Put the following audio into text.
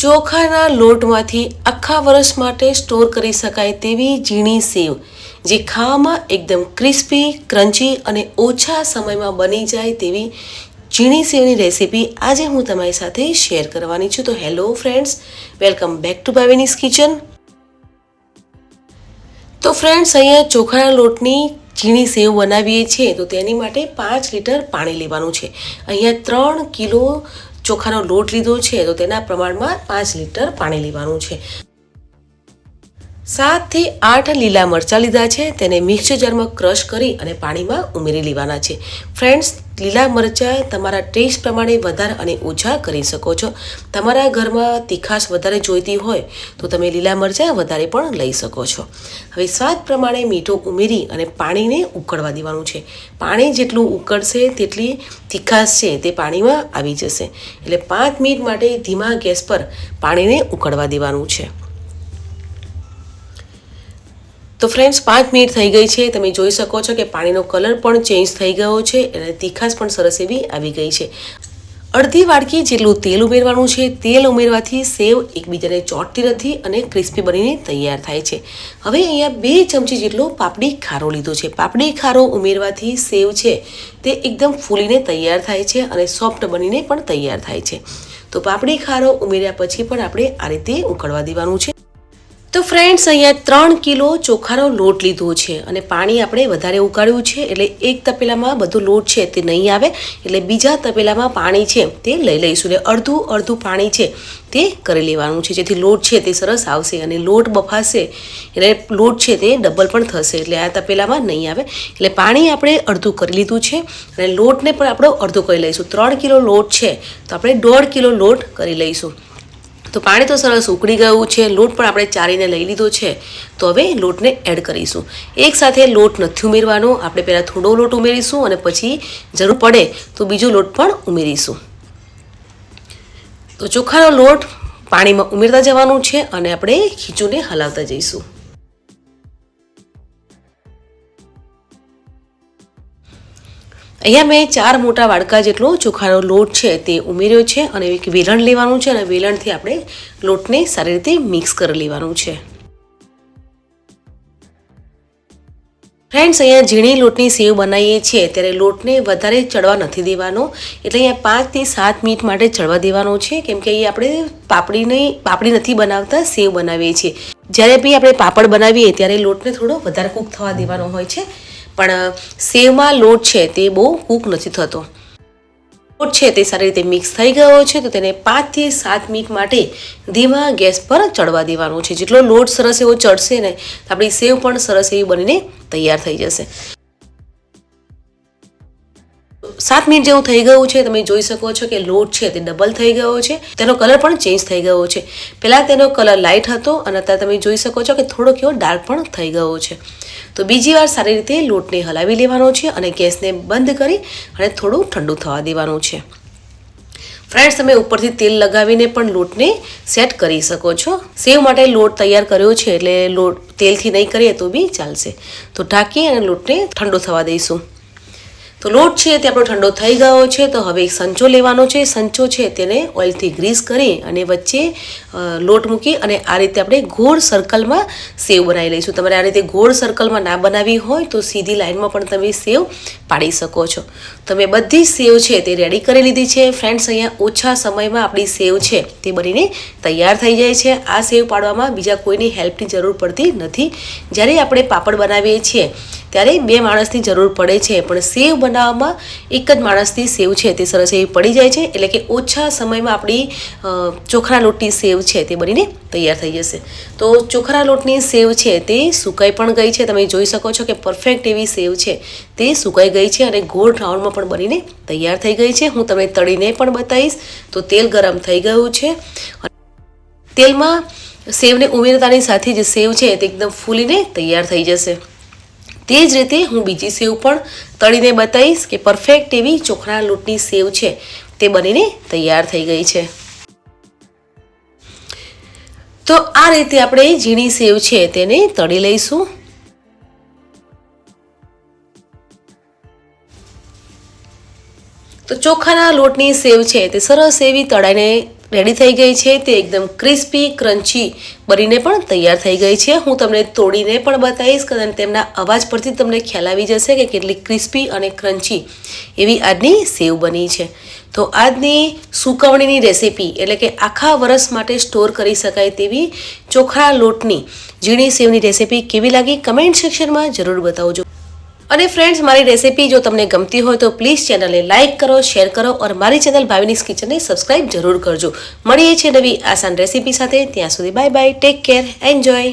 ચોખાના લોટમાંથી આખા વર્ષ માટે સ્ટોર કરી શકાય તેવી ઝીણી સેવ, જે ખાવામાં એકદમ ક્રિસ્પી, ક્રન્ચી અને ઓછા સમયમાં બની જાય તેવી ઝીણી સેવની રેસીપી આજે હું તમારી સાથે શેર કરવાની છું. તો hello friends, welcome back to Bhavini's kitchen. તો ફ્રેન્ડ્સ, અહીંયા ચોખાના લોટની ઝીણી સેવ બનાવીએ છીએ, તો તેની માટે પાંચ લીટર પાણી લેવાનું છે. અહીંયા ત્રણ કિલો ચોખાનો લોટ લીધો છે તો તેના પ્રમાણમાં પાંચ લીટર પાણી લેવાનું છે. સાતથી આઠ લીલા મરચાં લીધા છે, તેને મિક્સર જારમાં ક્રશ કરી અને પાણીમાં ઉમેરી લેવાના છે. ફ્રેન્ડ્સ, લીલા મરચાં તમારા ટેસ્ટ પ્રમાણે વધારે અને ઓછા કરી શકો છો. તમારા ઘરમાં તીખાશ વધારે જોઈતી હોય, તો તમે લીલા મરચાં વધારે પણ લઈ શકો છો. હવે સ્વાદ પ્રમાણે મીઠું ઉમેરી અને પાણીને ઉકળવા દેવાનું છે. પાણી જેટલું ઉકળશે તેટલી તીખાશ છે તે પાણીમાં આવી જશે. એટલે પાંચ મિનિટ માટે ધીમા ગેસ પર પાણીને ઉકળવા દેવાનું છે. તો ફ્રેન્ડ્સ પાંચ મિનિટ થઈ ગઈ છે. તમે જોઈ શકો છો કે પાણીનો કલર પણ ચેન્જ થઈ ગયો છે અને તીખાશ પણ સરસ એવી આવી ગઈ છે. અડધી વાડકી જેટલું તેલ ઉમેરવાનું છે. તેલ ઉમેરવાથી સેવ એકબીજાને ચોંટતી નથી અને ક્રિસ્પી બનીને તૈયાર થાય છે. હવે અહીંયા બે ચમચી જેટલો પાપડી ખારો લીધો છે. પાપડી ખારો ઉમેરવાથી સેવ છે તે એકદમ ફૂલીને તૈયાર થાય છે અને સોફ્ટ બનીને પણ તૈયાર થાય છે. તો પાપડી ખારો ઉમેર્યા પછી પણ આપણે આ રીતે ઉકળવા દેવાનું છે. તો ફ્રેન્ડ્સ અહીંયા ત્રણ કિલો ચોખાનો લોટ લીધો છે અને પાણી આપણે વધારે ઉકાળ્યું છે એટલે એક તપેલામાં બધો લોટ છે તે નહીં આવે એટલે બીજા તપેલામાં પાણી છે તે લઈ લઈશું એટલે અડધું અડધું પાણી છે તે કરી લેવાનું છે. જેથી લોટ છે તે સરસ આવશે અને લોટ બફાશે એટલે લોટ છે તે ડબલ પણ થશે એટલે આ તપેલામાં નહીં આવે. એટલે પાણી આપણે અડધું કરી લીધું છે અને લોટને પણ આપણે અડધું કરી લઈશું. ત્રણ કિલો લોટ છે તો આપણે દોઢ કિલો લોટ કરી લઈશું. તો પાણી તો સરસ ઉકળી ગયું છે, લોટ પણ આપણે ચારીને લઈ લીધો છે. તો હવે લોટને એડ કરીશું. એકસાથે લોટ નથી ઉમેરવાનો, આપણે પહેલાં થોડો લોટ ઉમેરીશું અને પછી જરૂર પડે તો બીજો લોટ પણ ઉમેરીશું. તો ચોખાનો લોટ પાણીમાં ઉમેરતા જવાનું છે અને આપણે ખીચુને હલાવતા જઈશું. અહીંયા મેં ચાર મોટા વાડકા જેટલો ચોખાનો લોટ છે તે ઉમેર્યો છે અને એક વેલણ લેવાનું છે અને વેલણથી આપણે લોટને સારી રીતે મિક્સ કરી લેવાનું છે. ફ્રેન્ડ્સ, અહીંયા ઝીણી લોટની સેવ બનાવીએ છીએ, ત્યારે લોટને વધારે ચડવા નથી દેવાનો. એટલે અહીંયા પાંચથી સાત મિનિટ માટે ચડવા દેવાનો છે, કેમ કે અહીંયા આપણે પાપડીની, પાપડી નથી બનાવતા, સેવ બનાવીએ છીએ. જ્યારે બી આપણે પાપડ બનાવીએ, ત્યારે લોટને થોડો વધારે કૂક થવા દેવાનો હોય છે. પણ સેવમાં લોટ છે તે બહુ કૂક નથી થતો. લોટ છે તે સારી રીતે મિક્સ થઈ ગયો છે, તો તેને પાંચથી સાત મિનિટ માટે ધીમા ગેસ પર ચડવા દેવાનો છે. જેટલો લોટ સરસ એવો ચડશે ને આપણી સેવ પણ સરસ એવી બનીને તૈયાર થઈ જશે. સાત મિનિટ જેવું થઈ ગયું છે, તમે જોઈ શકો છો કે લોટ છે તે ડબલ થઈ ગયો છે. તેનો કલર પણ ચેન્જ થઈ ગયો છે. પહેલાં તેનો કલર લાઇટ હતો અને અત્યારે તમે જોઈ શકો છો કે થોડો કેવો ડાર્ક પણ થઈ ગયો છે. તો બીજી વાર સારી રીતે લોટને હલાવી લેવાનો છે અને ગેસને બંધ કરી અને થોડું ઠંડુ થવા દેવાનું છે. ફ્રેન્ડ્સ, તમે ઉપરથી તેલ લગાવીને પણ લોટને સેટ કરી શકો છો. સેવ માટે લોટ તૈયાર કર્યો છે એટલે લોટ તેલથી નહીં કરીએ તો બી ચાલશે. તો ઢાંકી અને લોટને ઠંડો થવા દઈશું. તો લોટ છે તે આપણો ઠંડો થઈ ગયો છે, તો હવે એક સંચો લેવાનો છે. સંચો છે તેને ઓઇલથી ગ્રીસ કરી અને વચ્ચે લોટ મૂકી અને આ રીતે આપણે ગોળ સર્કલમાં સેવ બનાવી લઈશું. તમારે આ રીતે ગોળ સર્કલમાં ના બનાવી હોય તો સીધી લાઇનમાં પણ તમે સેવ પાડી શકો છો. તમે બધી સેવ છે તે રેડી કરી લીધી છે. ફ્રેન્ડ્સ અહીંયા ઓછા સમયમાં આપણી સેવ છે તે બનીને તૈયાર થઈ જાય છે. આ સેવ પાડવામાં બીજા કોઈની હેલ્પની જરૂર પડતી નથી. જ્યારે આપણે પાપડ બનાવીએ છીએ, ત્યારે બે માણસની જરૂર પડે છે. પણ સેવ બનાવવામાં એક જ માણસની સેવ છે તે સરસ એવી પડી જાય છે. એટલે કે ઓછા સમયમાં આપણી ચોખરા લોટની સેવ છે તે બનીને તૈયાર થઈ જશે. તો ચોખરા લોટની સેવ છે તે સુકાઈ પણ ગઈ છે. તમે જોઈ શકો છો કે પરફેક્ટ એવી સેવ છે તે સુકાઈ ગઈ છે અને ગોળ રાઉન્ડમાં પણ બનીને તૈયાર થઈ ગઈ છે. હું તમને તળીને પણ બતાવીશ. તો તેલ ગરમ થઈ ગયું છે. તેલમાં સેવને ઉમેરતાની સાથે જે સેવ છે તે એકદમ ફૂલીને તૈયાર થઈ જશે. તે જ રીતે હું બીજી સેવ પણ તળીને બતાવીશ કે પરફેક્ટ એવી ચોખરા લોટની સેવ છે તે બનીને તૈયાર થઈ ગઈ છે. તો આ રીતે આપણે ઝીણી સેવ છે તેને તળી લઈશું. તો ચોખાના લોટની સેવ છે તે સરસ એવી તળાઈને રેડી થઈ ગઈ છે. તે એકદમ ક્રિસ્પી ક્રન્ચી બનીને પણ તૈયાર થઈ ગઈ છે. હું તમને તોડીને પણ બતાવીશ કારણ તેમના અવાજ પરથી તમને ખ્યાલ આવી જશે કે કેટલી ક્રિસ્પી અને ક્રન્ચી એવી આજની સેવ બની છે. તો આજની સુકવણીની રેસીપી એટલે કે આખા વરસ માટે સ્ટોર કરી શકાય તેવી ચોખા લોટની ઝીણી સેવની રેસીપી કેવી લાગી કમેન્ટ સેક્શનમાં જરૂર બતાવજો. અને ફ્રેન્ડ્સ મારી રેસીપી જો તમને ગમતી હોય તો પ્લીઝ ચેનલને લાઇક કરો શેર કરો અને મારી ચેનલ ભાવિનીસ કિચનને સબસ્ક્રાઇબ જરૂર કરજો. મળીએ છીએ નવી આસાન રેસીપી સાથે. ત્યાં સુધી bye bye take care enjoy